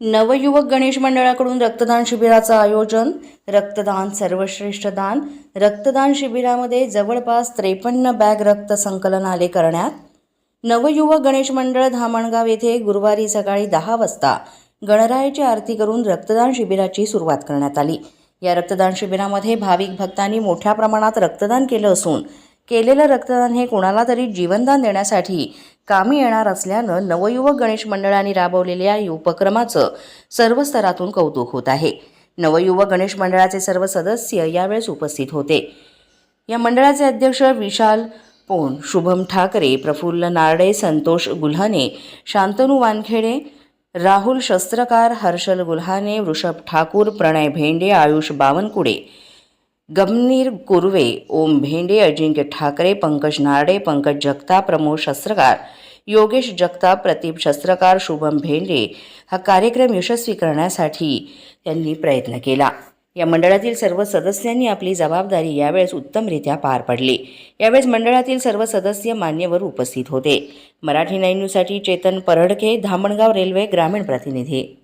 नवयुवक गणेश मंडळाकडून रक्तदान शिबिराचं आयोजन रक्तदान सर्वश्रेष्ठ दान रक्तदान शिबिरामध्ये जवळपास त्रेपन्न बॅग रक्त संकलनाले करण्यात. नवयुवक गणेश मंडळ धामणगाव येथे गुरुवारी सकाळी दहा वाजता गणरायाची आरती करून रक्तदान शिबिराची सुरुवात करण्यात आली. या रक्तदान शिबिरामध्ये भाविक भक्तांनी मोठ्या प्रमाणात रक्तदान केलं असून केलेलं रक्तदान हे कोणाला तरी जीवनदान देण्यासाठी कामी येणार असल्यानं नवयुवक गणेश मंडळाने राबवलेल्या या उपक्रमाचं सर्व स्तरातून कौतुक होत आहे. नवयुवक गणेश मंडळाचे सर्व सदस्य यावेळेस उपस्थित होते. या मंडळाचे अध्यक्ष विशाल पोण शुभम ठाकरे प्रफुल्ल नारडे संतोष गुल्हाने शांतनू वानखेडे राहुल शस्त्रकार हर्षल गुल्हाने वृषभ ठाकूर प्रणय भेंडे आयुष बावनकुडे गमनीर कुर्वे ओम भेंडे अजिंक्य ठाकरे पंकज नारडे पंकज जगताप प्रमोद शस्त्रकार योगेश जगताप प्रतीप शस्त्रकार शुभम भेंडे हा कार्यक्रम यशस्वी करण्यासाठी त्यांनी प्रयत्न केला. या मंडळातील सर्व सदस्यांनी आपली जबाबदारी यावेळेस उत्तमरित्या पार पडली. यावेळेस मंडळातील सर्व सदस्य मान्यवर उपस्थित होते. मराठी नाईन्यूसाठी चेतन परडके धामणगाव रेल्वे ग्रामीण प्रतिनिधी.